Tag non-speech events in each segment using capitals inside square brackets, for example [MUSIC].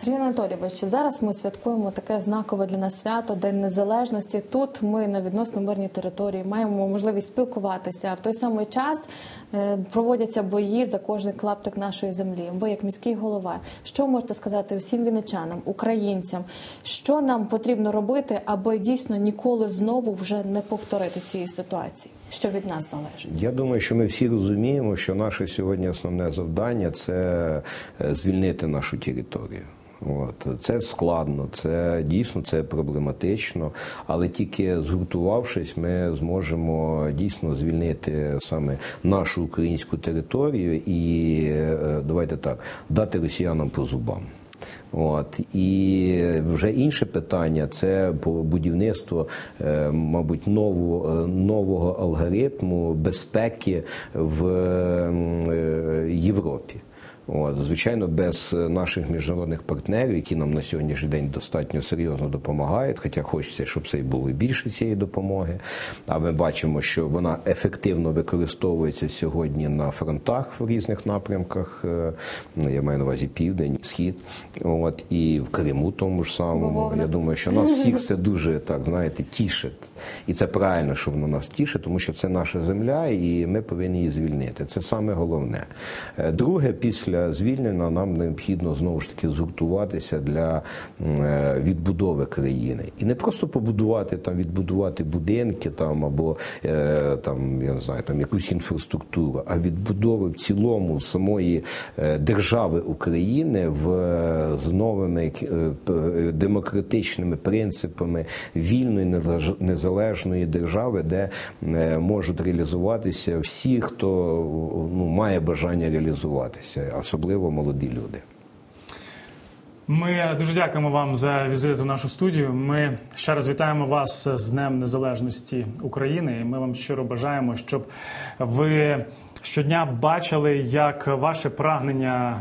Сергій Анатолійович, зараз ми святкуємо таке знакове для нас свято День Незалежності. Тут ми на відносно мирній території маємо можливість спілкуватися. В той самий час е, проводяться бої за кожний клаптик нашої землі. Ви, як міський голова, що можете сказати всім вінничанам, українцям, що нам потрібно робити, аби дійсно ніколи знову вже не повторити цієї ситуації, що від нас залежить? Я думаю, що ми всі розуміємо, що наше сьогодні основне завдання це е, звільнити нашу територію. От це складно, це дійсно це проблематично, але тільки згуртувавшись, ми зможемо дійсно звільнити саме нашу українську територію і е, давайте так дати росіянам по зубам. От і вже інше питання це будівництво, е, мабуть, нову, е, нового алгоритму безпеки в е, Європі. От, звичайно, без наших міжнародних партнерів, які нам на сьогоднішній день достатньо серйозно допомагають, хоча хочеться, щоб це й було більше цієї допомоги. А ми бачимо, що вона ефективно використовується сьогодні на фронтах в різних напрямках. Е, Я маю на увазі південь, схід, от і в Криму тому ж самому. Я думаю, що нас всіх [LAUGHS] це дуже так знаєте тішить, і це правильно, що воно нас тішить, тому що це наша земля, і ми повинні її звільнити. Це саме головне. Е, Друге, після звільнення нам необхідно знову ж таки згуртуватися для е, відбудови країни. І не просто побудувати там, відбудувати будинки там або е, там я не знаю, там якусь інфраструктуру, а відбудови в цілому самої е, держави України в з новими демократичними принципами вільної незалеж- незалежної держави, де можуть реалізуватися всі, хто ну, має бажання реалізуватися, особливо молоді люди. Ми дуже дякуємо вам за візит у нашу студію. Ми ще раз вітаємо вас з Днем Незалежності України. І ми вам щиро бажаємо, щоб ви щодня бачили, як ваше прагнення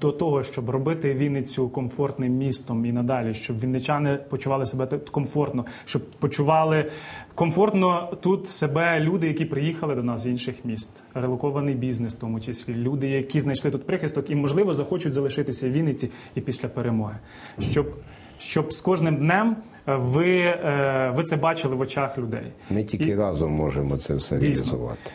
до того, щоб робити Вінницю комфортним містом і надалі, щоб вінничани почували себе тут комфортно, щоб почували комфортно тут себе люди, які приїхали до нас з інших міст, релокований бізнес, в тому числі люди, які знайшли тут прихисток і можливо захочуть залишитися в Вінниці і після перемоги, щоб. Щоб з кожним днем е, ви, е, ви це бачили в очах людей. Ми тільки І- разом можемо це все Дійсно. реалізувати.